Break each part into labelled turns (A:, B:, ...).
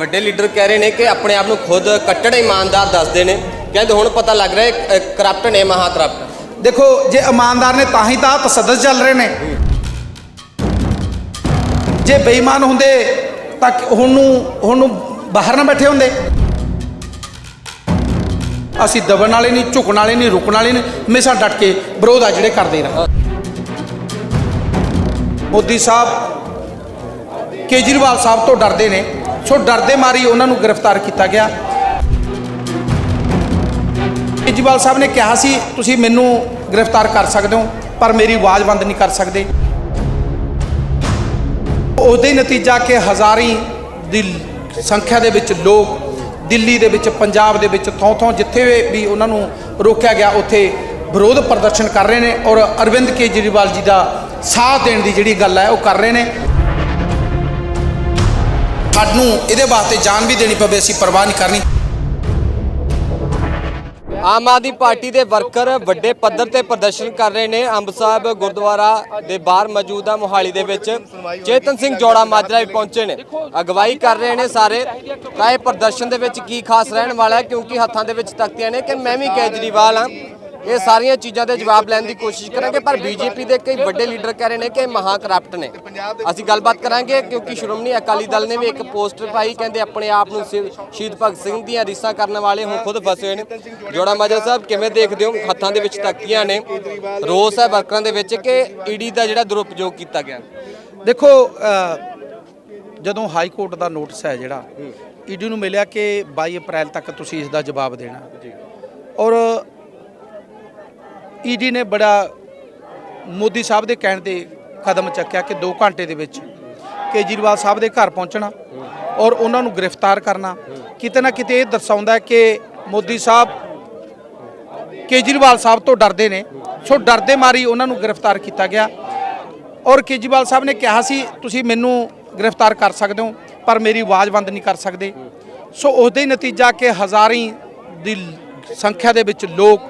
A: ਵੱਡੇ ਲੀਡਰ ਕਹਿ ਰਹੇ ਨੇ ਕਿ ਆਪਣੇ ਆਪ ਨੂੰ ਖੁਦ ਕੱਟੜ ਇਮਾਨਦਾਰ ਦੱਸਦੇ ਨੇ। ਕਹਿੰਦੇ ਹੁਣ ਪਤਾ ਲੱਗ ਰਿਹਾ ਹੈ ਕਰਪਟ ਨੇ ਮਹਾ ਕਰਪਟ
B: ਦੇਖੋ, ਜੇ ਇਮਾਨਦਾਰ ਨੇ ਤਾਂ ਹੀ ਤਾਂ ਤਸੱਦਦ ਚੱਲ ਰਹੇ ਨੇ। ਜੇ ਬੇਈਮਾਨ ਹੁੰਦੇ ਤਾਂ ਕਿ ਹੁਣ ਨੂੰ ਹੁਣ ਨੂੰ ਬਾਹਰ ਨਾ ਬੈਠੇ ਹੁੰਦੇ। ਅਸੀਂ ਦਬਣ ਵਾਲੇ ਨਹੀਂ, ਝੁਕਣ ਵਾਲੇ ਨਹੀਂ, ਰੁਕਣ ਵਾਲੇ ਨਹੀਂ, ਹਮੇਸ਼ਾ ਡਟ ਕੇ ਵਿਰੋਧ ਆ ਜਿਹੜੇ ਕਰਦੇ ਰਹਾਂ ਮੋਦੀ ਸਾਹਿਬ ਕੇਜਰੀਵਾਲ ਸਾਹਿਬ ਤੋਂ ਡਰਦੇ ਨੇ। ਸੋ ਡਰਦੇ ਮਾਰੀ ਉਹਨਾਂ ਨੂੰ ਗ੍ਰਿਫਤਾਰ ਕੀਤਾ ਗਿਆ। ਕੇਜਰੀਵਾਲ ਸਾਹਿਬ ਨੇ ਕਿਹਾ ਸੀ, ਤੁਸੀਂ ਮੈਨੂੰ ਗ੍ਰਿਫਤਾਰ ਕਰ ਸਕਦੇ ਹੋ, ਪਰ ਮੇਰੀ ਆਵਾਜ਼ ਬੰਦ ਨਹੀਂ ਕਰ ਸਕਦੇ। ਉਹਦੇ ਹੀ ਨਤੀਜਾ ਕਿ ਹਜ਼ਾਰੀ ਦੀ ਸੰਖਿਆ ਦੇ ਵਿੱਚ ਲੋਕ ਦਿੱਲੀ ਦੇ ਵਿੱਚ, ਪੰਜਾਬ ਦੇ ਵਿੱਚ ਥੋਂ ਥੋਂ ਜਿੱਥੇ ਵੀ ਉਹਨਾਂ ਨੂੰ ਰੋਕਿਆ ਗਿਆ, ਉੱਥੇ ਵਿਰੋਧ ਪ੍ਰਦਰਸ਼ਨ ਕਰ ਰਹੇ ਨੇ ਔਰ ਅਰਵਿੰਦ ਕੇਜਰੀਵਾਲ ਜੀ ਦਾ ਸਾਥ ਦੇਣ ਦੀ ਜਿਹੜੀ ਗੱਲ ਹੈ ਉਹ ਕਰ ਰਹੇ ਨੇ। ਸਾਨੂੰ ਇਹਦੇ ਵਾਸਤੇ ਜਾਨ ਵੀ ਦੇਣੀ ਪਵੇ, ਅਸੀਂ ਪਰਵਾਹ ਨਹੀਂ ਕਰਨੀ।
A: ਆਮ ਆਦਮੀ ਪਾਰਟੀ ਦੇ ਵਰਕਰ ਵੱਡੇ ਪੱਧਰ ਤੇ ਪ੍ਰਦਰਸ਼ਨ ਕਰ ਰਹੇ ਨੇ। ਅੰਬ ਸਾਹਿਬ ਗੁਰਦੁਆਰਾ ਦੇ ਬਾਹਰ ਮੌਜੂਦ ਆ ਮੋਹਾਲੀ ਦੇ ਵਿੱਚ। ਚੇਤਨ ਸਿੰਘ ਜੋੜਾ ਮਾਜਰਾ ਵੀ ਪਹੁੰਚੇ ਨੇ। ਅਗਵਾਈ ਕਰ ਰਹੇ ਨੇ ਸਾਰੇ। ਤਾਂ ਇਹ ਪ੍ਰਦਰਸ਼ਨ ਦੇ ਵਿੱਚ ਕੀ ਖਾਸ ਰਹਿਣ ਵਾਲਾ ਕਿਉਂਕਿ ਹੱਥਾਂ ਦੇ ਵਿੱਚ ਤਖਤੀਆਂ ਨੇ ਕਿ ਮੈਂ ਵੀ ਕੇਜਰੀਵਾਲ ਹਾਂ। ਇਹ ਸਾਰੀਆਂ ਚੀਜ਼ਾਂ ਦੇ ਜਵਾਬ ਲੈਣ ਦੀ ਕੋਸ਼ਿਸ਼ ਕਰਾਂਗੇ ਪਰ ਬੀਜੇਪੀ ਦੇ ਕਈ ਵੱਡੇ ਲੀਡਰ ਕਹਿ ਰਹੇ ਨੇ ਕਿ ਇਹ ਮਹਾ ਕਰਪਟ ਨੇ। ਅਸੀਂ ਗੱਲਬਾਤ ਕਰਾਂਗੇ ਕਿਉਂਕਿ ਸ਼੍ਰੋਮਣੀ ਅਕਾਲੀ ਦਲ ਨੇ ਵੀ ਇੱਕ ਪੋਸਟਰ ਪਾਈ ਕਹਿੰਦੇ ਆਪਣੇ ਆਪ ਨੂੰ ਸ਼ਹੀਦ- ਭਗਤ ਸਿੰਘ ਦੀਆਂ ਰੀਸਾਂ ਕਰਨ ਵਾਲੇ ਹੁਣ ਖੁਦ ਫਸੇ ਹੋਏ ਨੇ। ਜੋੜਾ ਮਾਜਰਾ ਸਾਹਿਬ ਕਿਵੇਂ ਦੇਖਦੇ ਹੋ? ਹੱਥਾਂ ਦੇ ਵਿੱਚ ਤੱਕੀਆਂ ਨੇ। ਰੋਸ ਹੈ ਵਰਕਰਾਂ ਦੇ ਵਿੱਚ ਕਿ ਈਡੀ ਦਾ ਜਿਹੜਾ ਦੁਰਉਪਯੋਗ ਕੀਤਾ ਗਿਆ।
B: ਦੇਖੋ ਜਦੋਂ ਹਾਈ ਕੋਰਟ ਦਾ ਨੋਟਿਸ ਹੈ ਜਿਹੜਾ ਈਡੀ ਨੂੰ ਮਿਲਿਆ ਕਿ 22 ਅਪ੍ਰੈਲ ਤੱਕ ਤੁਸੀਂ ਇਸ ਦਾ ਜਵਾਬ ਦੇਣਾ। ਔਰ ਈਡੀ ਨੇ ਬੜਾ ਮੋਦੀ ਸਾਹਿਬ ਦੇ ਕਹਿਣ ਤੇ ਕਦਮ ਚੱਕਿਆ ਕਿ 2 ਘੰਟੇ ਦੇ ਵਿੱਚ ਕੇਜਰੀਵਾਲ ਸਾਹਿਬ ਦੇ ਘਰ ਪਹੁੰਚਣਾ ਔਰ ਉਹਨਾਂ ਨੂੰ ਗ੍ਰਿਫਤਾਰ ਕਰਨਾ। ਕਿਤੇ ਨਾ ਕਿਤੇ ਇਹ ਦਰਸਾਉਂਦਾ ਹੈ ਕਿ ਮੋਦੀ ਸਾਹਿਬ ਕੇਜਰੀਵਾਲ ਸਾਹਿਬ ਤੋਂ ਡਰਦੇ ਨੇ। ਸੋ ਡਰਦੇ ਮਾਰੀ ਉਹਨਾਂ ਨੂੰ ਗ੍ਰਿਫਤਾਰ ਕੀਤਾ ਗਿਆ। ਔਰ ਕੇਜਰੀਵਾਲ ਸਾਹਿਬ ਨੇ ਕਿਹਾ ਸੀ, ਤੁਸੀਂ ਮੈਨੂੰ ਗ੍ਰਿਫਤਾਰ ਕਰ ਸਕਦੇ ਹੋ, ਪਰ ਮੇਰੀ ਆਵਾਜ਼ ਬੰਦ ਨਹੀਂ ਕਰ ਸਕਦੇ। ਸੋ ਉਹਦੇ ਹੀ ਨਤੀਜਾ ਕਿ ਹਜ਼ਾਰੀ ਦੀ ਸੰਖਿਆ ਦੇ ਵਿੱਚ ਲੋਕ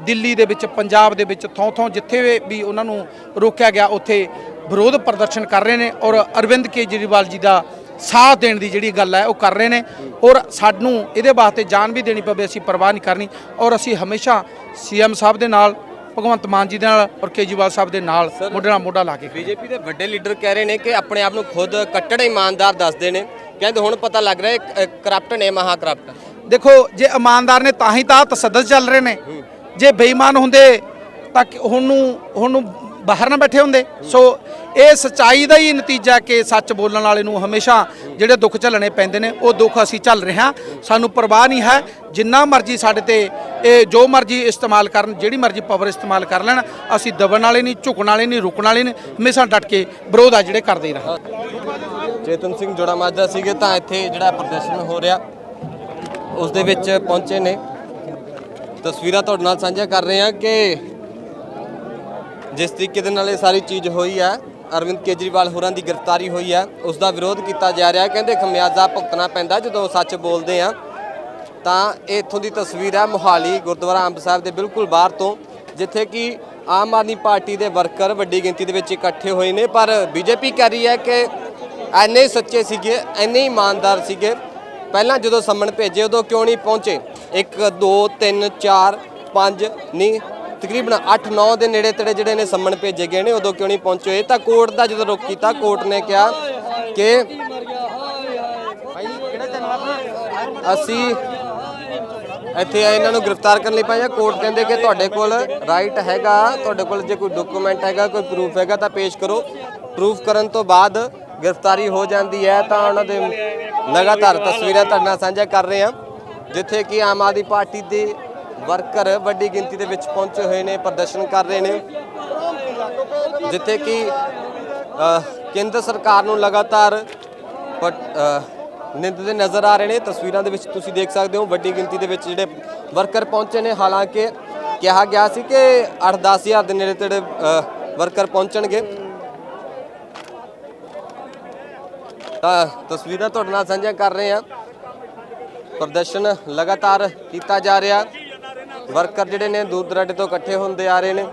B: ਦਿੱਲੀ ਦੇ ਵਿੱਚ ਪੰਜਾਬ ਦੇ ਵਿੱਚ ਥੋਂ ਥੋਂ ਜਿੱਥੇ ਵੀ ਉਹਨਾਂ ਨੂੰ ਰੋਕਿਆ ਗਿਆ ਉੱਥੇ ਵਿਰੋਧ ਪ੍ਰਦਰਸ਼ਨ ਕਰ ਰਹੇ ਨੇ ਔਰ ਅਰਵਿੰਦ ਕੇਜਰੀਵਾਲ ਜੀ ਦਾ ਸਾਥ ਦੇਣ ਦੀ ਜਿਹੜੀ ਗੱਲ ਹੈ ਉਹ ਕਰ ਰਹੇ ਨੇ ਔਰ ਸਾਨੂੰ ਇਹਦੇ ਵਾਸਤੇ ਜਾਨ ਵੀ ਦੇਣੀ ਪਵੇ ਅਸੀਂ ਪਰਵਾਹ ਨਹੀਂ ਕਰਨੀ ਔਰ ਅਸੀਂ ਹਮੇਸ਼ਾ ਸੀਐਮ ਸਾਹਿਬ ਦੇ ਨਾਲ ਭਗਵੰਤ ਮਾਨ ਜੀ ਦੇ ਨਾਲ ਔਰ ਕੇਜਰੀਵਾਲ ਸਾਹਿਬ ਦੇ ਨਾਲ ਮੋਢੇ ਨਾਲ ਮੋਢਾ ਲਾ ਕੇ
A: ਬੀਜੇਪੀ ਦੇ ਵੱਡੇ ਲੀਡਰ ਕਹਿ ਰਹੇ ਨੇ ਕਿ ਆਪਣੇ ਆਪ ਨੂੰ ਖੁਦ ਕੱਟੜ ਇਮਾਨਦਾਰ ਦੱਸਦੇ ਨੇ। ਕਹਿੰਦੇ ਹੁਣ ਪਤਾ ਲੱਗ ਰਿਹਾ ਹੈ ਕਰਪਟ ਨੇ ਮਹਾ ਕਰਪਟ
B: ਦੇਖੋ ਜੇ ਇਮਾਨਦਾਰ ਨੇ ਤਾਂ ਹੀ ਤਾਂ ਤਸੱਦਦ ਚੱਲ ਰਹੇ ਨੇ। ਜੇ ਬੇਈਮਾਨ ਹੁੰਦੇ ਤਾਂ ਕਿ ਹੁਣ ਨੂੰ ਹੁਣ ਨੂੰ ਬਾਹਰ ਨਾ ਬੈਠੇ ਹੁੰਦੇ। ਸੋ ਇਹ ਸਚਾਈ ਦਾ ਹੀ ਨਤੀਜਾ ਕਿ ਸੱਚ ਬੋਲਣ ਵਾਲੇ ਨੂੰ ਹਮੇਸ਼ਾ ਜਿਹੜੇ ਦੁੱਖ ਝੱਲਣੇ ਪੈਂਦੇ ਨੇ, ਉਹ ਦੁੱਖ ਅਸੀਂ ਝੱਲ ਰਹੇ ਹਾਂ। ਸਾਨੂੰ ਪਰਵਾਹ ਨਹੀਂ ਹੈ, ਜਿੰਨਾ ਮਰਜ਼ੀ ਸਾਡੇ ਤੇ ਇਹ ਜੋ ਮਰਜ਼ੀ ਇਸਤੇਮਾਲ ਕਰਨ, ਜਿਹੜੀ ਮਰਜ਼ੀ ਪਾਵਰ ਇਸਤੇਮਾਲ ਕਰ ਲੈਣ, ਅਸੀਂ ਦਬਣ ਵਾਲੇ ਨਹੀਂ, ਝੁਕਣ ਵਾਲੇ ਨਹੀਂ, ਰੁਕਣ ਵਾਲੇ ਨਹੀਂ, ਹਮੇਸ਼ਾ ਡਟ ਕੇ ਵਿਰੋਧ ਆ ਜਿਹੜੇ ਕਰਦੇ ਰਹਾਂ।
A: ਚੇਤਨ ਸਿੰਘ ਜੋੜਾ ਮਾਜਰਾ ਸੀਗੇ ਤਾਂ ਇੱਥੇ ਜਿਹੜਾ ਪ੍ਰਦਰਸ਼ਨ ਹੋ ਰਿਹਾ, ਉਸ ਦੇ ਵਿੱਚ ਪਹੁੰਚੇ ਨੇ। ਤਸਵੀਰਾਂ ਤੁਹਾਡੇ ਨਾਲ ਸਾਂਝਾ ਕਰ ਰਹੇ ਹਾਂ ਕਿ ਜਿਸ ਤਰੀਕੇ ਦੇ ਨਾਲ ਇਹ ਸਾਰੀ ਚੀਜ਼ ਹੋਈ ਹੈ, ਅਰਵਿੰਦ ਕੇਜਰੀਵਾਲ ਹੋਰਾਂ ਦੀ ਗ੍ਰਿਫਤਾਰੀ ਹੋਈ ਹੈ, ਉਸ ਦਾ ਵਿਰੋਧ ਕੀਤਾ ਜਾ ਰਿਹਾ ਕਹਿੰਦੇ ਖਮਿਆਜ਼ਾ ਭੁਗਤਣਾ ਪੈਂਦਾ ਜਦੋਂ ਸੱਚ ਬੋਲਦੇ ਆ ਤਾਂ ਇਹ ਇੱਥੋਂ ਦੀ ਤਸਵੀਰ ਹੈ, ਮੋਹਾਲੀ, ਗੁਰਦੁਆਰਾ ਅੰਬ ਸਾਹਿਬ ਦੇ ਬਿਲਕੁਲ ਬਾਹਰ ਤੋਂ, ਜਿੱਥੇ ਕਿ ਆਮ ਆਦਮੀ ਪਾਰਟੀ ਦੇ ਵਰਕਰ ਵੱਡੀ ਗਿਣਤੀ ਦੇ ਵਿੱਚ ਇਕੱਠੇ ਹੋਏ ਨੇ। ਪਰ ਬੀਜੇਪੀ ਕਹਿ ਰਹੀ ਹੈ ਕਿ ਐਨੇ ਸੱਚੇ ਸੀਗੇ ਐਨੇ ਇਮਾਨਦਾਰ ਸੀਗੇ। ਪਹਿਲਾਂ ਜਦੋਂ ਸੰਮਣ ਭੇਜੇ, ਉਦੋਂ ਕਿਉਂ ਨਹੀਂ ਪਹੁੰਚੇ? 1 2 3 4 5 ਨਹੀਂ ਤਕਰੀਬਨ 8 9 ਦੇ ਨੇੜੇ ਤੇੜੇ ਜਿਹੜੇ ਨੇ ਸੰਮਣ ਭੇਜੇ ਗਏ ਨੇ, ਉਦੋਂ ਕਿਉਂ ਨਹੀਂ ਪਹੁੰਚੇ? ਤਾਂ ਕੋਰਟ ਦਾ ਜਦੋਂ ਰੁਕ ਕੀਤਾ, ਕੋਰਟ ਨੇ ਕਿਹਾ ਕਿ ਅਸੀਂ ਇੱਥੇ ਇਹਨਾਂ ਨੂੰ ਗ੍ਰਿਫਤਾਰ ਕਰਨ ਲਈ ਪਾਇਆ। ਕੋਰਟ ਕਹਿੰਦੇ ਕਿ ਤੁਹਾਡੇ ਕੋਲ ਰਾਈਟ ਹੈਗਾ, ਤੁਹਾਡੇ ਕੋਲ ਜੇ ਕੋਈ ਡਾਕੂਮੈਂਟ ਹੈਗਾ, ਕੋਈ ਪ੍ਰੂਫ ਹੈਗਾ ਤਾਂ ਪੇਸ਼ ਕਰੋ। ਪ੍ਰੂਫ ਕਰਨ ਤੋਂ ਬਾਅਦ ਗ੍ਰਿਫਤਾਰੀ ਹੋ ਜਾਂਦੀ ਹੈ ਤਾਂ ਉਹਨਾਂ ਦੇ ਲਗਾਤਾਰ ਤਸਵੀਰਾਂ ਤੁਹਾਡੇ ਨਾਲ ਸਾਂਝਾ ਕਰ ਰਹੇ ਹਾਂ। ਜਿੱਥੇ ਕਿ ਆਮ ਆਦਮੀ ਪਾਰਟੀ ਦੇ ਵਰਕਰ ਵੱਡੀ ਗਿਣਤੀ ਦੇ ਵਿੱਚ ਪਹੁੰਚੇ ਹੋਏ ਨੇ, ਪ੍ਰਦਰਸ਼ਨ ਕਰ ਰਹੇ ਨੇ। ਜਿੱਥੇ ਕਿ ਕੇਂਦਰ ਸਰਕਾਰ ਨੂੰ ਲਗਾਤਾਰ ਪਟ- ਨਿੰਦਦੇ ਨਜ਼ਰ ਆ ਰਹੇ ਨੇ। ਤਸਵੀਰਾਂ ਦੇ ਵਿੱਚ ਤੁਸੀਂ ਦੇਖ ਸਕਦੇ ਹੋ, ਵੱਡੀ ਗਿਣਤੀ ਦੇ ਵਿੱਚ ਜਿਹੜੇ ਵਰਕਰ ਪਹੁੰਚੇ ਨੇ। ਹਾਲਾਂਕਿ ਕਿਹਾ ਗਿਆ ਸੀ ਕਿ 8-10 ਹਜ਼ਾਰ ਦੇ ਨੇੜੇ ਤੇੜੇ ਵਰਕਰ ਪਹੁੰਚਣਗੇ। ਤਾਂ ਤਸਵੀਰਾਂ ਤੁਹਾਡੇ ਨਾਲ ਸਾਂਝੀਆਂ ਕਰ ਰਹੇ ਹਾਂ। ਪ੍ਰਦਰਸ਼ਨ ਲਗਾਤਾਰ ਕੀਤਾ ਜਾ ਰਿਹਾ। ਵਰਕਰ ਜਿਹੜੇ ਨੇ ਦੂਰ ਦਰਾਡੇ ਤੋਂ ਇਕੱਠੇ ਹੁੰਦੇ ਆ ਰਹੇ ਨੇ।